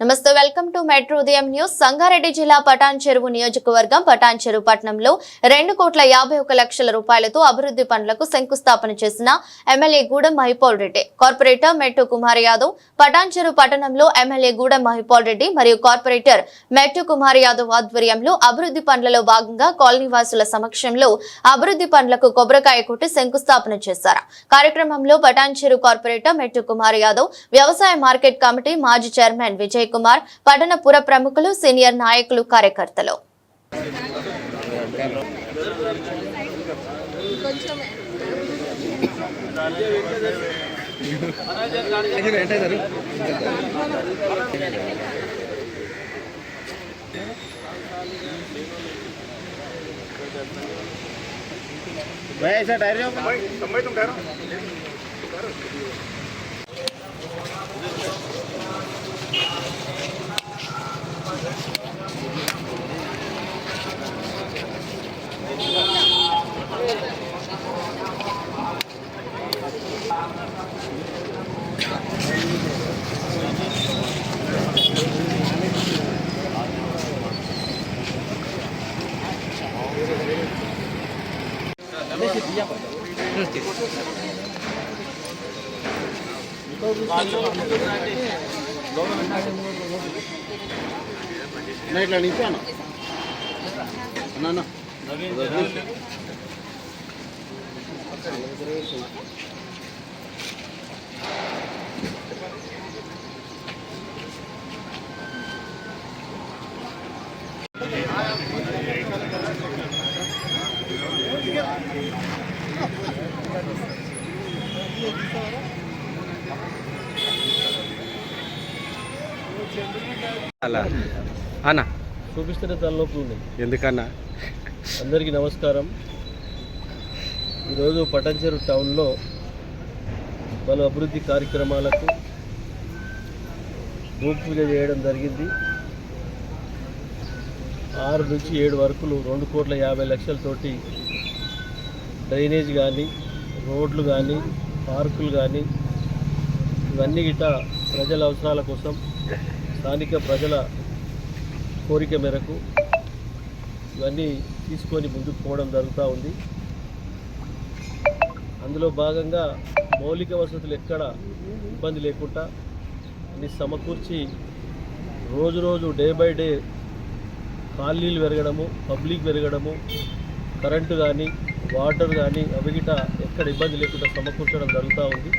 నమస్తే welcome to metro ఉదయం news. Sangareddy జిల్లా పటాన్ చెరువు నియోజకవర్గం పటాన్ చెరువు పట్టణంలో రెండు కోట్ల యాభై ఒక లక్షల రూపాయలతో అభివృద్ధి పనులకు శంకుస్థాపన చేసిన ఎమ్మెల్యే గూడెం మహిపాల్ రెడ్డి కార్పొరేటర్ మెట్టు కుమార్ యాదవ్ పటాన్ చెరువు పట్టణంలో ఎమ్మెల్యే గూడెం మహిపాల్ రెడ్డి మరియు కార్పొరేటర్ మెట్టు కుమార్ యాదవ్ ఆధ్వర్యంలో అభివృద్ధి పనులలో భాగంగా కాలనీవాసుల సమక్షంలో అభివృద్ధి పనులకు కొబ్బరికాయ కొట్టి శంకుస్థాపన చేశారు. కార్యక్రమంలో పటాన్ చెరువు కార్పొరేటర్ మెట్టు కుమార్ యాదవ్ వ్యవసాయ మార్కెట్ కమిటీ మాజీ చైర్మన్ విజయ్ కుమార్ పట్టణ పుర ప్రముఖులు సీనియర్ నాయకులు కార్యకర్తలు. मैं డైరీ डायरी తొంభై తొమ్మిది నించో అన్న అన్న అన్న అలా. అన్న. చూపిస్తున్న తలనొప్పి ఉంది. ఎందుకన్నా? అందరికీ నమస్కారం. ఈరోజు పటంచెరు టౌన్లో పలు అభివృద్ధి కార్యక్రమాలకు భూమి పూజ చేయడం జరిగింది. ఆరు నుంచి ఏడు వరకులు రెండు కోట్ల యాభై లక్షలతోటి డ్రైనేజ్ కానీ రోడ్లు కానీ పార్కులు కానీ ఇవన్నీ గిట ప్రజల అవసరాల కోసం స్థానిక ప్రజల కోరిక మేరకు ఇవన్నీ తీసుకొని ముందుకు పోవడం జరుగుతూ ఉంది. అందులో భాగంగా మౌలిక వసతులు ఎక్కడ ఇబ్బంది లేకుండా అన్ని సమకూర్చి రోజు రోజు డే బై డే కాలనీలు పెరగడము పబ్లిక్ పెరగడము కరెంటు కానీ వాటర్ కానీ అవి ఎక్కడ ఇబ్బంది లేకుండా సమకూర్చడం జరుగుతూ ఉంది.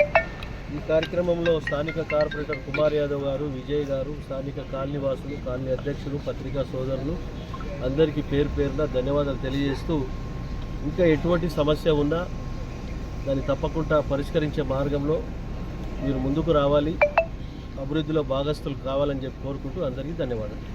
ఈ కార్యక్రమంలో స్థానిక కార్పొరేటర్ కుమార్ యాదవ్ గారు విజయ్ గారు స్థానిక కాలనీవాసులు కాలనీ అధ్యక్షులు పత్రికా సోదరులు అందరికీ పేరు పేరున ధన్యవాదాలు తెలియజేస్తూ ఇంకా ఎటువంటి సమస్య ఉన్నా దాన్ని తప్పకుండా పరిష్కరించే మార్గంలో మీరు ముందుకు రావాలి అభివృద్ధిలో భాగస్తులు కావాలని చెప్పి కోరుకుంటూ అందరికీ ధన్యవాదాలు.